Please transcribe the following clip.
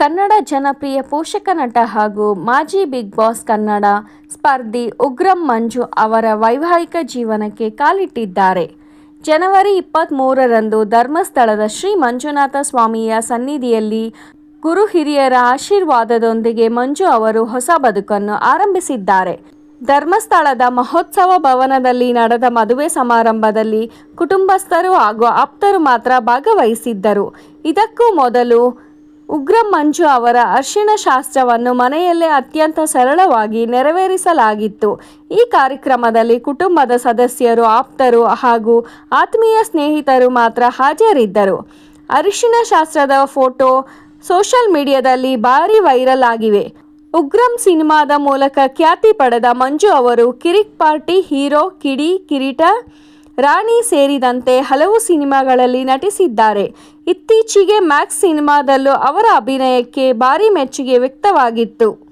ಕನ್ನಡ ಜನಪ್ರಿಯ ಪೋಷಕ ನಟ ಹಾಗೂ ಮಾಜಿ ಬಿಗ್ ಬಾಸ್ ಕನ್ನಡ ಸ್ಪರ್ಧಿ ಉಗ್ರಂ ಮಂಜು ಅವರ ವೈವಾಹಿಕ ಜೀವನಕ್ಕೆ ಕಾಲಿಟ್ಟಿದ್ದಾರೆ. ಜನವರಿ ಇಪ್ಪತ್ತ್ಮೂರರಂದು ಧರ್ಮಸ್ಥಳದ ಶ್ರೀ ಮಂಜುನಾಥ ಸ್ವಾಮಿಯ ಸನ್ನಿಧಿಯಲ್ಲಿ ಗುರು ಹಿರಿಯರ ಆಶೀರ್ವಾದದೊಂದಿಗೆ ಮಂಜು ಅವರು ಹೊಸ ಬದುಕನ್ನು ಆರಂಭಿಸಿದ್ದಾರೆ. ಧರ್ಮಸ್ಥಳದ ಮಹೋತ್ಸವ ಭವನದಲ್ಲಿ ನಡೆದ ಮದುವೆ ಸಮಾರಂಭದಲ್ಲಿ ಕುಟುಂಬಸ್ಥರು ಹಾಗೂ ಆಪ್ತರು ಮಾತ್ರ ಭಾಗವಹಿಸಿದ್ದರು. ಇದಕ್ಕೂ ಮೊದಲು ಉಗ್ರಂ ಮಂಜು ಅವರ ಅರ್ಶಿಣ ಶಾಸ್ತ್ರವನ್ನು ಮನೆಯಲ್ಲೇ ಅತ್ಯಂತ ಸರಳವಾಗಿ ನೆರವೇರಿಸಲಾಗಿತ್ತು. ಈ ಕಾರ್ಯಕ್ರಮದಲ್ಲಿ ಕುಟುಂಬದ ಸದಸ್ಯರು, ಆಪ್ತರು ಹಾಗೂ ಆತ್ಮೀಯ ಸ್ನೇಹಿತರು ಮಾತ್ರ ಹಾಜರಿದ್ದರು. ಅರಿಶಿಣ ಶಾಸ್ತ್ರದ ಫೋಟೋ ಸೋಷಲ್ ಮೀಡಿಯಾದಲ್ಲಿ ಭಾರಿ ವೈರಲ್ ಆಗಿವೆ. ಉಗ್ರಂ ಸಿನಿಮಾದ ಮೂಲಕ ಖ್ಯಾತಿ ಪಡೆದ ಮಂಜು ಅವರು ಕಿರಿಕ್ ಪಾರ್ಟಿ ಹೀರೋ ಕಿಡಿ ಕಿರೀಟ ರಾಣಿ ಸೇರಿದಂತೆ ಹಲವು ಸಿನಿಮಾಗಳಲ್ಲಿ ನಟಿಸಿದ್ದಾರೆ. ಇತ್ತೀಚೆಗೆ ಮ್ಯಾಕ್ಸ್ ಸಿನಿಮಾದಲ್ಲೂ ಅವರ ಅಭಿನಯಕ್ಕೆ ಭಾರಿ ಮೆಚ್ಚುಗೆ ವ್ಯಕ್ತವಾಗಿತ್ತು.